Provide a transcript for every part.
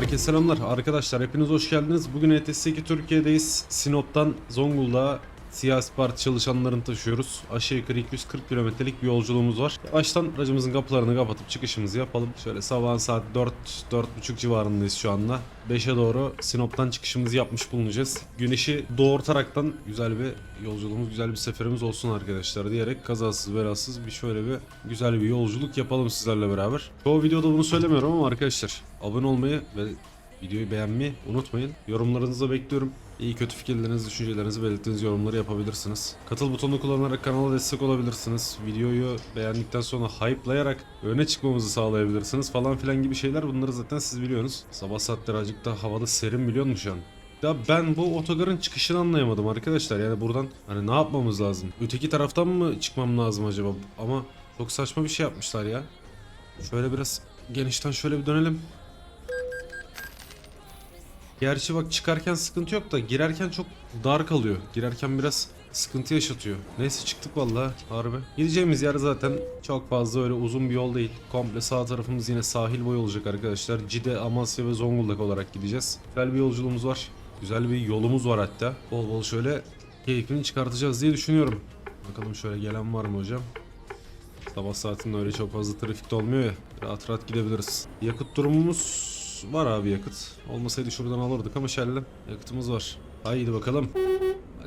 Herkese selamlar arkadaşlar hepiniz hoş geldiniz. Bugün ETS2 Türkiye'deyiz. Sinop'tan Zonguldak'a siyasi parti çalışanlarını taşıyoruz. Aşağı yukarı 240 kilometrelik bir yolculuğumuz var. Baştan aracımızın kapılarını kapatıp çıkışımızı yapalım. Şöyle sabahın saat 4-4.30 civarındayız şu anda. 5'e doğru Sinop'tan çıkışımızı yapmış bulunacağız. Güneşi doğurtaraktan güzel bir yolculuğumuz, güzel bir seferimiz olsun arkadaşlar diyerek kazasız belasız bir şöyle bir güzel bir yolculuk yapalım sizlerle beraber. Çoğu videoda bunu söylemiyorum ama arkadaşlar abone olmayı ve videoyu beğenmeyi unutmayın. Yorumlarınızı bekliyorum. İyi kötü fikirlerinizi, düşüncelerinizi belirttiğiniz yorumları yapabilirsiniz. Katıl butonunu kullanarak kanala destek olabilirsiniz. Videoyu beğendikten sonra hype'layarak öne çıkmamızı sağlayabilirsiniz falan filan gibi şeyler bunları zaten siz biliyorsunuz. Sabah saatleri azıcık da havada serin biliyor musun şu an? Ya ben bu otogarın çıkışını anlayamadım arkadaşlar. Yani buradan hani ne yapmamız lazım? Öteki taraftan mı çıkmam lazım acaba? Ama çok saçma bir şey yapmışlar ya. Şöyle biraz genişten şöyle bir dönelim. Gerçi bak çıkarken sıkıntı yok da girerken çok dar kalıyor. Girerken biraz sıkıntı yaşatıyor. Neyse çıktık vallahi harbi. Gideceğimiz yer zaten çok fazla öyle uzun bir yol değil. Komple sağ tarafımız yine sahil boyu olacak arkadaşlar. Cide, Amasya ve Zonguldak olarak gideceğiz. Güzel bir yolculuğumuz var. Güzel bir yolumuz var hatta. Bol bol şöyle keyfini çıkartacağız diye düşünüyorum. Bakalım şöyle gelen var mı hocam? Sabah saatinde öyle çok fazla trafikte olmuyor ya. Rahat rahat gidebiliriz. Yakıt durumumuz var abi yakıt. Olmasaydı şuradan alırdık ama şöyle yakıtımız var. Haydi bakalım.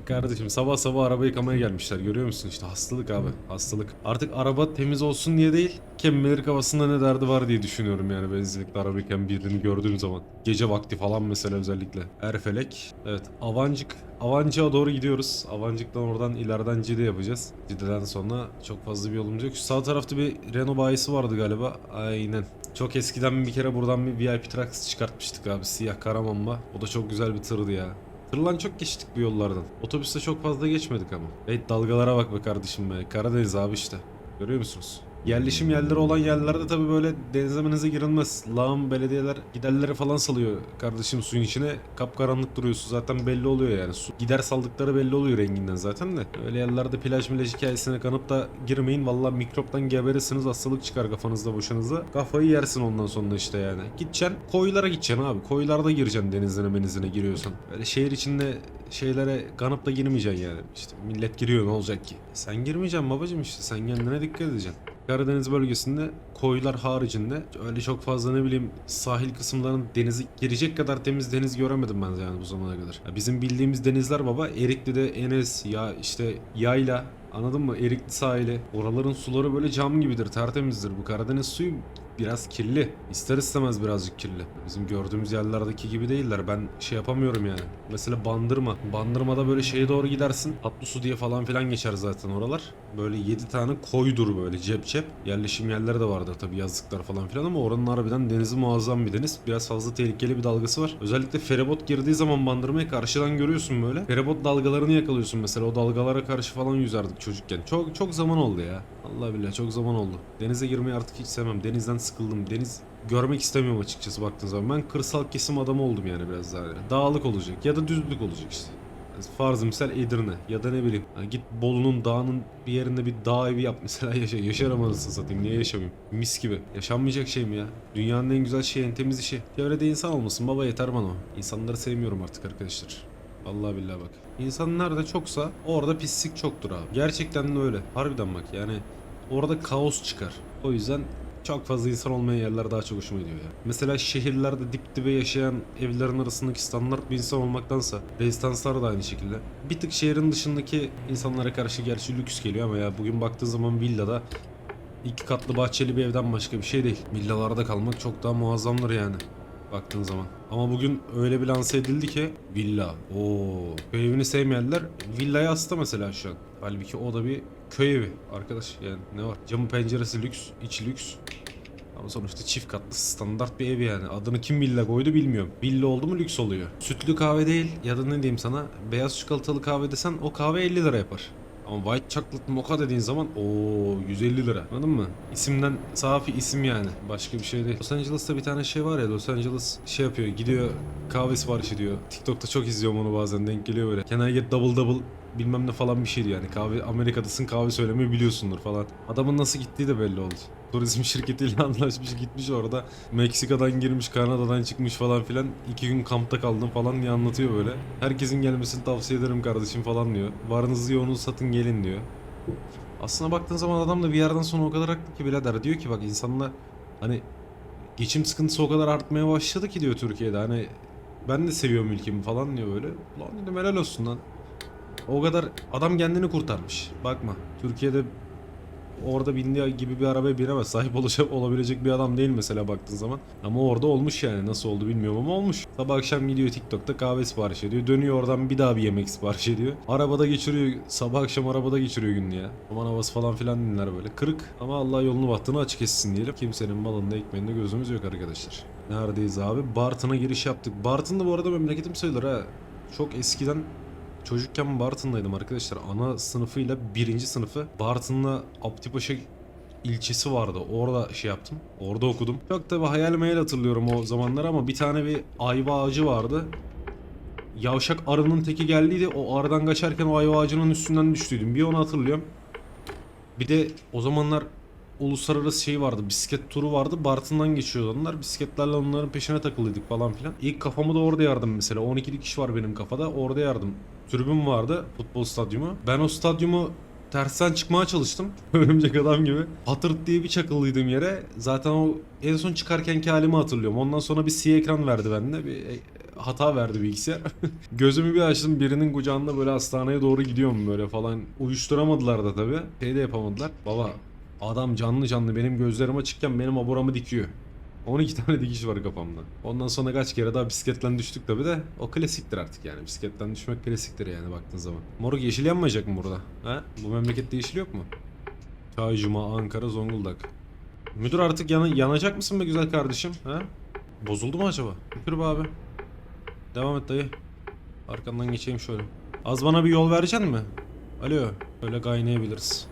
Kardeşim sabah sabah araba yıkamaya gelmişler görüyor musun işte hastalık abi hastalık. Artık araba temiz olsun diye değil kim bilir kafasında ne derdi var diye düşünüyorum yani benzinlikte araba yıkayan birini gördüğüm zaman. Gece vakti falan mesela özellikle. Erfelek evet Avancık Avancık'a doğru gidiyoruz. Avancık'tan oradan ileriden Cide yapacağız. Cide'den sonra çok fazla bir yolumuz yok. Şu sağ tarafta bir Renault bayisi vardı galiba. Aynen. Çok eskiden bir kere buradan bir VIP Trax çıkartmıştık abi. Siyah Karaman'la. O da çok güzel bir tırdı ya. Tırlan çok geçtik bu yollardan. Otobüste çok fazla geçmedik ama. Evet dalgalara bak be kardeşim be. Karadeniz abi işte. Görüyor musunuz? Yerleşim yerleri olan yerlerde tabii böyle denize menize girilmez. Lağım belediyeler giderleri falan salıyor kardeşim suyun içine. Kapkaranlık duruyorsun zaten belli oluyor yani. Su gider saldıkları belli oluyor renginden zaten de. Öyle yerlerde plaj milaj hikayesine kanıp da girmeyin. Vallahi mikroptan geberirsiniz hastalık çıkar kafanızda boşunuzda. Kafayı yersin ondan sonra işte yani. Gideceksin koylara gideceksin abi. Koylarda gireceksin denizine giriyorsan. Böyle şehir içinde şeylere kanıp da girmeyeceksin yani. İşte millet giriyor ne olacak ki? Sen girmeyeceksin babacım işte sen kendine dikkat edeceksin. Karadeniz bölgesinde koylar haricinde öyle çok fazla ne bileyim sahil kısımlarının denizi girecek kadar temiz deniz göremedim ben yani bu zamana kadar. Ya bizim bildiğimiz denizler baba Erikli'de Enes ya işte Yayla Anladın mı? Erikli sahili. Oraların suları böyle cam gibidir, tertemizdir. Bu Karadeniz suyu biraz kirli. İster istemez birazcık kirli. Bizim gördüğümüz yerlerdeki gibi değiller. Ben şey yapamıyorum yani. Mesela Bandırma. Bandırma'da böyle şeye doğru gidersin. Tatlı su diye falan filan geçer zaten oralar. Böyle 7 tane koydur böyle cep cep. Yerleşim yerleri de vardır tabii yazlıklar falan filan ama oranın harbiden denizi muazzam bir deniz. Biraz fazla tehlikeli bir dalgası var. Özellikle feribot girdiği zaman Bandırma'yı karşıdan görüyorsun böyle. Feribot dalgalarını yakalıyorsun mesela. O dalgalara karşı falan yüzerdik çocukken. Çok çok zaman oldu ya. Allah billahi çok zaman oldu. Denize girmeyi artık hiç sevmem. Denizden sıkıldım. Deniz görmek istemiyorum açıkçası baktığın zaman. Ben kırsal kesim adamı oldum yani biraz daha. Dağlık olacak ya da düzlük olacak işte. Farz misal Edirne ya da ne bileyim ha git Bolu'nun dağının bir yerinde bir dağ evi yap mesela yaşa. Yaşarım anasını satayım niye yaşamayayım? Mis gibi. Yaşanmayacak şey mi ya? Dünyanın en güzel şeyi en temiz işi. Çevrede insan olmasın baba yeter bana o. İnsanları sevmiyorum artık arkadaşlar. Allah billahi bak. İnsan nerede çoksa orada pislik çoktur abi. Gerçekten de öyle. Harbiden bak yani orada kaos çıkar. O yüzden çok fazla insan olmayan yerler daha çok hoşuma gidiyor ya. Mesela şehirlerde dip dibe yaşayan evlerin arasındaki standart bir insan olmaktansa rezidanslar da aynı şekilde. Bir tık şehrin dışındaki insanlara karşı gerçi lüks geliyor ama ya bugün baktığın zaman villada iki katlı bahçeli bir evden başka bir şey değil. Villalarda kalmak çok daha muazzamdır yani baktığın zaman. Ama bugün öyle bir lanse edildi ki villa. Oo. Köy evini sevmeyenler villaya hasta mesela şu an. Halbuki o da bir köy evi arkadaş yani ne var? Camı penceresi lüks, içi lüks. Ama sonuçta çift katlı standart bir ev yani. Adını kim villa koydu bilmiyorum. Villa oldu mu lüks oluyor. Sütlü kahve değil ya da ne diyeyim sana beyaz çikolatalı kahve desen o kahve 50 lira yapar. Ama white chocolate mocha dediğin zaman o 150 lira. Anladın mı? İsimden safi isim yani. Başka bir şey değil. Los Angeles'ta bir tane şey var ya Los Angeles şey yapıyor gidiyor kahve sipariş ediyor. TikTok'ta çok izliyorum onu bazen denk geliyor böyle. Can I get double double bilmem ne falan bir şeydi yani. Kahve Amerika'dasın kahve söylemeyi biliyorsundur falan. Adamın nasıl gittiği de belli oldu. Turizm şirketiyle anlaşmış gitmiş orada. Meksika'dan girmiş, Kanada'dan çıkmış falan filan. iki gün kampta kaldım falan diye anlatıyor böyle. Herkesin gelmesini tavsiye ederim kardeşim falan diyor. Varınızı yoğunuzu satın gelin diyor. Aslına baktığın zaman adam da bir yerden sonra o kadar haklı ki birader. Diyor ki bak insanlar hani geçim sıkıntısı o kadar artmaya başladı ki diyor Türkiye'de. Hani ben de seviyorum ülkemi falan diyor böyle. Lan dedim helal olsun lan. O kadar adam kendini kurtarmış. Bakma Türkiye'de orada bindiği gibi bir arabaya binemez. Sahip olacak, olabilecek bir adam değil mesela baktığın zaman. Ama orada olmuş yani. Nasıl oldu bilmiyorum ama olmuş. Sabah akşam gidiyor TikTok'ta kahve sipariş ediyor. Dönüyor oradan bir daha bir yemek sipariş ediyor. Arabada geçiriyor. Sabah akşam arabada geçiriyor gününü ya. Aman havası falan filan dinler böyle. Kırık ama Allah yolunu bahtını açık etsin diyelim. Kimsenin malında ekmeğinde gözümüz yok arkadaşlar. Neredeyiz abi? Bartın'a giriş yaptık. Bartın da bu arada memleketim sayılır ha. Çok eskiden Çocukken Bartın'daydım arkadaşlar. Ana sınıfıyla birinci sınıfı Bartın'la Aptipaşa ilçesi vardı. Orada şey yaptım. Orada okudum. Çok tabi hayal meyal hatırlıyorum o zamanlar ama bir tane bir ayva ağacı vardı. Yavşak arının teki geldiydi. O arıdan kaçarken o ayva ağacının üstünden düştüydüm. Bir onu hatırlıyorum. Bir de o zamanlar uluslararası şey vardı. Bisiklet turu vardı. Bartın'dan geçiyordu onlar. Bisikletlerle onların peşine takılıydık falan filan. İlk kafamı da orada yardım mesela. 12 dikiş var benim kafada. Orada yardım. Tribün vardı. Futbol stadyumu. Ben o stadyumu tersten çıkmaya çalıştım. Örümcek adam gibi. Hatırt diye bir çakıllıydım yere. Zaten o en son çıkarkenki halimi hatırlıyorum. Ondan sonra bir siyah ekran verdi bende. Bir e, hata verdi bilgisayar. Gözümü bir açtım birinin kucağında böyle hastaneye doğru gidiyorum böyle falan. Uyuşturamadılar da tabii. Şey de yapamadılar. Baba adam canlı canlı benim gözlerim açıkken benim aburamı dikiyor. 12 tane dikiş var kafamda. Ondan sonra kaç kere daha bisikletten düştük tabi de o klasiktir artık yani. Bisikletten düşmek klasiktir yani baktığın zaman. Moruk yeşil yanmayacak mı burada? Ha? Bu memlekette yeşil yok mu? Çaycuma, Ankara, Zonguldak. Müdür artık yana- yanacak mısın be güzel kardeşim? Ha? Bozuldu mu acaba? Şükür be abi. Devam et dayı. Arkandan geçeyim şöyle. Az bana bir yol vereceksin mi? Alo. Öyle kaynayabiliriz.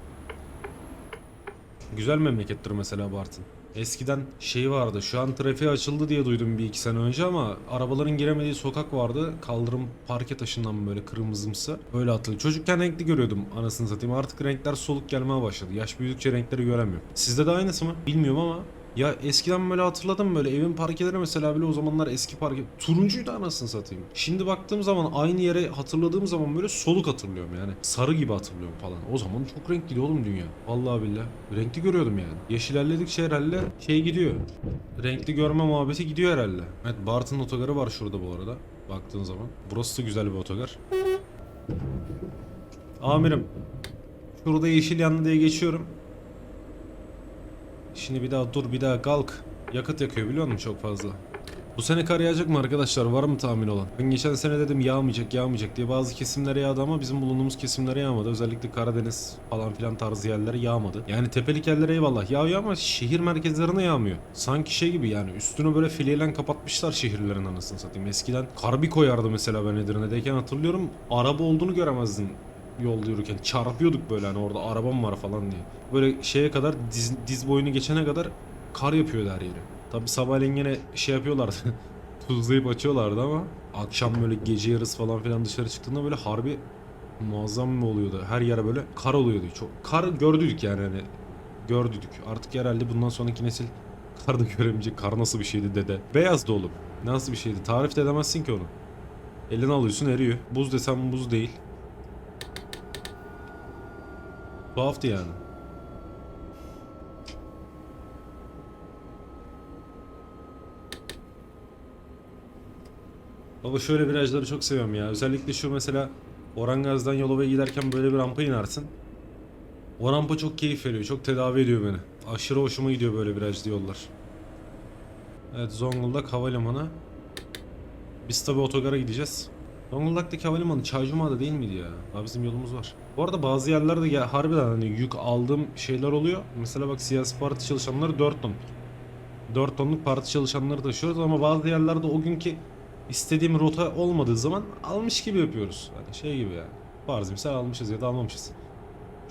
Güzel memlekettir mesela Bartın. Eskiden şey vardı şu an trafiğe açıldı diye duydum bir iki sene önce ama arabaların giremediği sokak vardı. Kaldırım parke taşından böyle kırmızımsı. Öyle atıldı. Çocukken renkli görüyordum anasını satayım. Artık renkler soluk gelmeye başladı. Yaş büyüdükçe renkleri göremiyorum. Sizde de aynısı mı? Bilmiyorum ama ya eskiden böyle hatırladım böyle evin parkeleri mesela bile o zamanlar eski parke turuncuydu anasını satayım. Şimdi baktığım zaman aynı yere hatırladığım zaman böyle soluk hatırlıyorum yani. Sarı gibi hatırlıyorum falan. O zaman çok renkliydi oğlum dünya. Vallahi billahi. Renkli görüyordum yani. Yaş ilerledikçe herhalde şey gidiyor. Renkli görme muhabbeti gidiyor herhalde. Evet Bartın otogarı var şurada bu arada. Baktığın zaman. Burası da güzel bir otogar. Amirim. Şurada yeşil yandı diye geçiyorum. Şimdi bir daha dur bir daha kalk. Yakıt yakıyor biliyor musun çok fazla. Bu sene kar yağacak mı arkadaşlar? Var mı tahmin olan? Ben geçen sene dedim yağmayacak yağmayacak diye bazı kesimlere yağdı ama bizim bulunduğumuz kesimlere yağmadı. Özellikle Karadeniz falan filan tarzı yerlere yağmadı. Yani tepelik yerlere eyvallah yağıyor ama şehir merkezlerine yağmıyor. Sanki şey gibi yani üstünü böyle fileyle kapatmışlar şehirlerin anasını satayım. Eskiden kar bir koyardı mesela ben Edirne'deyken hatırlıyorum. Araba olduğunu göremezdin yolda yürürken çarpıyorduk böyle hani orada arabam var falan diye. Böyle şeye kadar diz, diz boyunu geçene kadar kar yapıyordu her yeri. Tabi sabahleyin yine şey yapıyorlardı. Tuzlayıp açıyorlardı ama akşam böyle gece yarısı falan filan dışarı çıktığında böyle harbi muazzam mı oluyordu? Her yere böyle kar oluyordu. Çok kar gördük yani hani gördük. Artık herhalde bundan sonraki nesil kar da göremeyecek. Kar nasıl bir şeydi dede? Beyazdı oğlum. Nasıl bir şeydi? Tarif de edemezsin ki onu. Eline alıyorsun eriyor. Buz desem buz değil. Tuhaftı yani. Baba şöyle virajları çok seviyorum ya. Özellikle şu mesela Orangaz'dan Yalova'ya giderken böyle bir rampa inersin. O rampa çok keyif veriyor. Çok tedavi ediyor beni. Aşırı hoşuma gidiyor böyle virajlı yollar. Evet Zonguldak Havalimanı. Biz tabi otogara gideceğiz. Zonguldak'taki havalimanı Çaycuma'da değil miydi ya? Daha bizim yolumuz var. Bu arada bazı yerlerde ya, harbiden hani yük aldığım şeyler oluyor. Mesela bak siyasi parti çalışanları 4 ton. 4 tonluk parti çalışanları taşıyoruz ama bazı yerlerde o günkü istediğim rota olmadığı zaman almış gibi yapıyoruz. Hani şey gibi yani. Farz misal almışız ya da almamışız.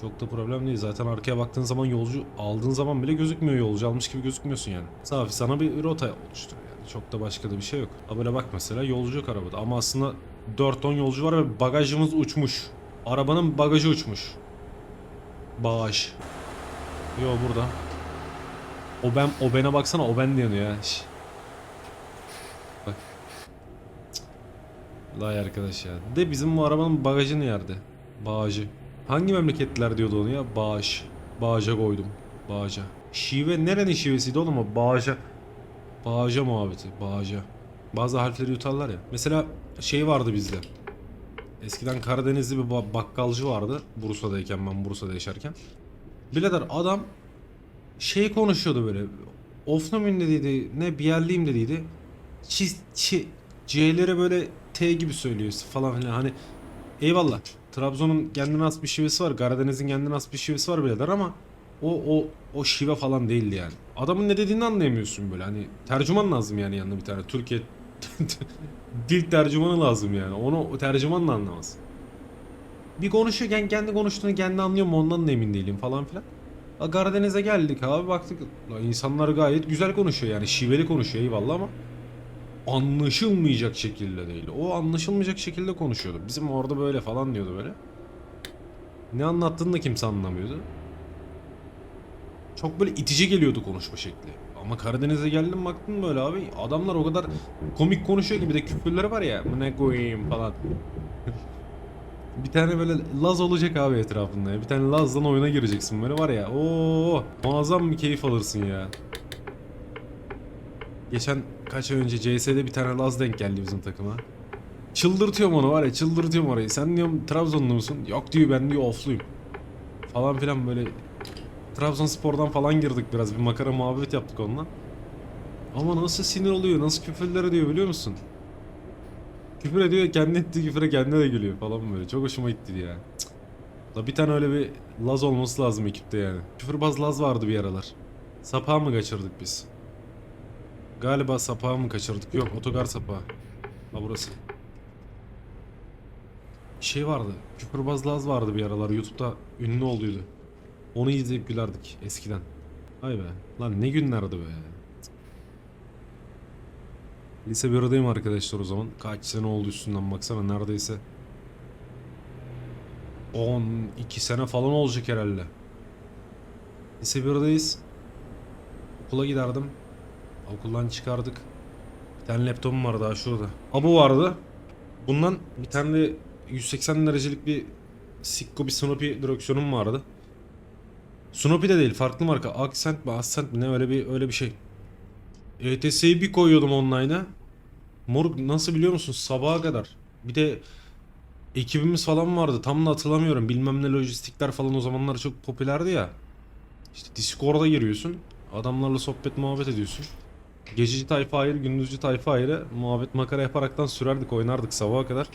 Çok da problem değil. Zaten arkaya baktığın zaman yolcu aldığın zaman bile gözükmüyor yolcu. Almış gibi gözükmüyorsun yani. Safi sana bir rota oluşturuyor yani. Çok da başka da bir şey yok. Ha böyle bak mesela yolcu yok arabada. Ama aslında 4 ton yolcu var ve bagajımız uçmuş. Arabanın bagajı uçmuş. Bagaj. Yo burada. O ben o bene baksana o ben diyor ya. Şş. Bak. Vay arkadaş ya. De bizim bu arabanın bagajı nerede? Bağcı. Hangi memleketliler diyordu onu ya? Bağış. Bağaca koydum. Bağaca. Şive nerenin şivesiydi oğlum o? Bağaca. Bağaca muhabbeti. Bağaca. Bazı harfleri yutarlar ya. Mesela şey vardı bizde. Eskiden Karadenizli bir ba- bakkalcı vardı. Bursa'dayken ben Bursa'da yaşarken. Birader adam şey konuşuyordu böyle. Ofnamın dediydi. Ne bir yerliyim dediydi. Çi, çi, C'lere böyle T gibi söylüyor falan filan. Hani eyvallah. Trabzon'un kendine has bir şivesi var. Karadeniz'in kendine has bir şivesi var birader ama o o o şive falan değildi yani. Adamın ne dediğini anlayamıyorsun böyle. Hani tercüman lazım yani yanına bir tane. Türkiye dil tercümanı lazım yani. Onu tercümanla anlamaz. Bir konuşuyorken kendi konuştuğunu kendi anlıyor mu ondan da emin değilim falan filan. Karadeniz'e geldik abi baktık la insanlar gayet güzel konuşuyor yani şiveli konuşuyor eyvallah ama anlaşılmayacak şekilde değil. O anlaşılmayacak şekilde konuşuyordu. Bizim orada böyle falan diyordu böyle. Ne anlattığını da kimse anlamıyordu. Çok böyle itici geliyordu konuşma şekli. Ama Karadeniz'e geldim baktım böyle abi adamlar o kadar komik konuşuyor ki bir de küfürleri var ya ne koyayım falan. bir tane böyle Laz olacak abi etrafında. Bir tane Laz'dan oyuna gireceksin böyle var ya. Oo muazzam bir keyif alırsın ya. Geçen kaç ay önce CS'de bir tane Laz denk geldi bizim takıma. Çıldırtıyorum onu var ya çıldırtıyorum orayı. Sen diyorum Trabzonlu musun? Yok diyor ben diyor ofluyum. Falan filan böyle Trabzonspor'dan falan girdik biraz bir makara muhabbet yaptık onunla. Ama nasıl sinir oluyor, nasıl küfürler ediyor biliyor musun? Küfür ediyor, kendi ettiği küfüre kendine de gülüyor falan böyle. Çok hoşuma gitti ya. Da bir tane öyle bir Laz olması lazım ekipte yani. Küfürbaz Laz vardı bir aralar. Sapağı mı kaçırdık biz? Galiba sapağı mı kaçırdık? Yok, otogar sapağı. Ha burası. Şey vardı, küfürbaz Laz vardı bir aralar. YouTube'da ünlü olduydu. Onu izleyip gülerdik eskiden. Vay be. Lan ne günlerdi be. Lise 1'deyim arkadaşlar o zaman. Kaç sene oldu üstünden baksana neredeyse. 12 sene falan olacak herhalde. Lise 1'deyiz. Okula giderdim. Okuldan çıkardık. Bir tane laptopum var daha şurada. Abu vardı. Bundan bir tane de 180 derecelik bir Sikko bir Snoopy direksiyonum vardı. Snoopy de değil farklı marka. Accent mi Accent mi ne öyle bir öyle bir şey. ETS'yi bir koyuyordum online'a. Moruk nasıl biliyor musun sabaha kadar. Bir de ekibimiz falan vardı tam da hatırlamıyorum. Bilmem ne lojistikler falan o zamanlar çok popülerdi ya. İşte Discord'a giriyorsun. Adamlarla sohbet muhabbet ediyorsun. Gececi tayfa ayrı, gündüzcü tayfa ayrı. Muhabbet makara yaparaktan sürerdik, oynardık sabaha kadar.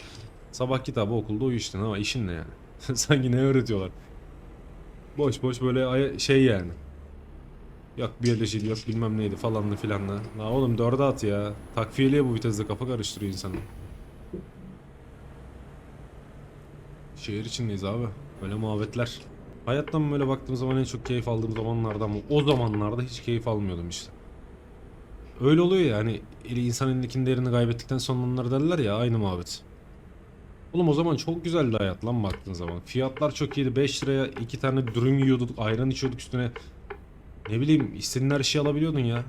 Sabah kitabı okulda uyu ama işin ne yani? Sanki ne öğretiyorlar? Boş boş böyle şey yani. Yok biyoloji yok bilmem neydi falanlı filanlı. La oğlum dörde at ya. Takviyeliye bu viteste kafa karıştırıyor insanı. Şehir içindeyiz abi. Böyle muhabbetler. Hayattan böyle baktığım zaman en çok keyif aldığım zamanlarda ama o zamanlarda hiç keyif almıyordum işte. Öyle oluyor ya hani insan elindekinin değerini kaybettikten sonra onları derler ya aynı muhabbet. Oğlum o zaman çok güzeldi hayat lan baktığın zaman. Fiyatlar çok iyiydi. 5 liraya iki tane dürüm yiyorduk, ayran içiyorduk üstüne. Ne bileyim istediğin her şeyi alabiliyordun ya.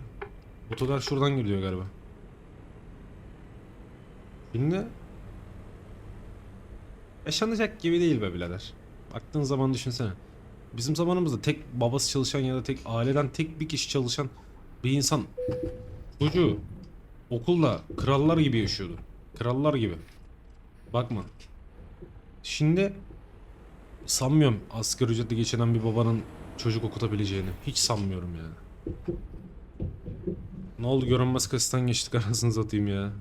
Otogar şuradan gidiyor galiba. Şimdi yaşanacak gibi değil be birader. Baktığın zaman düşünsene. Bizim zamanımızda tek babası çalışan ya da tek aileden tek bir kişi çalışan bir insan çocuğu okulda krallar gibi yaşıyordu. Krallar gibi. Bakma. Şimdi sanmıyorum asgari ücretle geçinen bir babanın çocuk okutabileceğini. Hiç sanmıyorum yani. Ne oldu görünmez kasitten geçtik arasını satayım ya.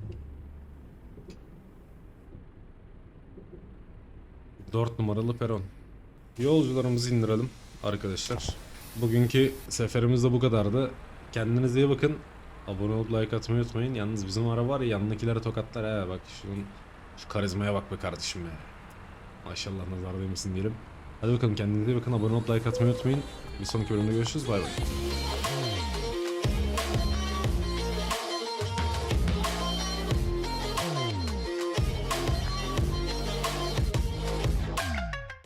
Dört numaralı peron. Yolcularımızı indirelim arkadaşlar. Bugünkü seferimiz de bu kadardı. Kendinize iyi bakın. Abone olup like atmayı unutmayın. Yalnız bizim araba var ya yanındakilere tokatlar ha bak şunun şu karizmaya bak be kardeşim ya. Maşallah nazar değmesin diyelim. Hadi bakalım kendinize iyi bakın. Abone olup like atmayı unutmayın. Bir sonraki bölümde görüşürüz. Bay bay.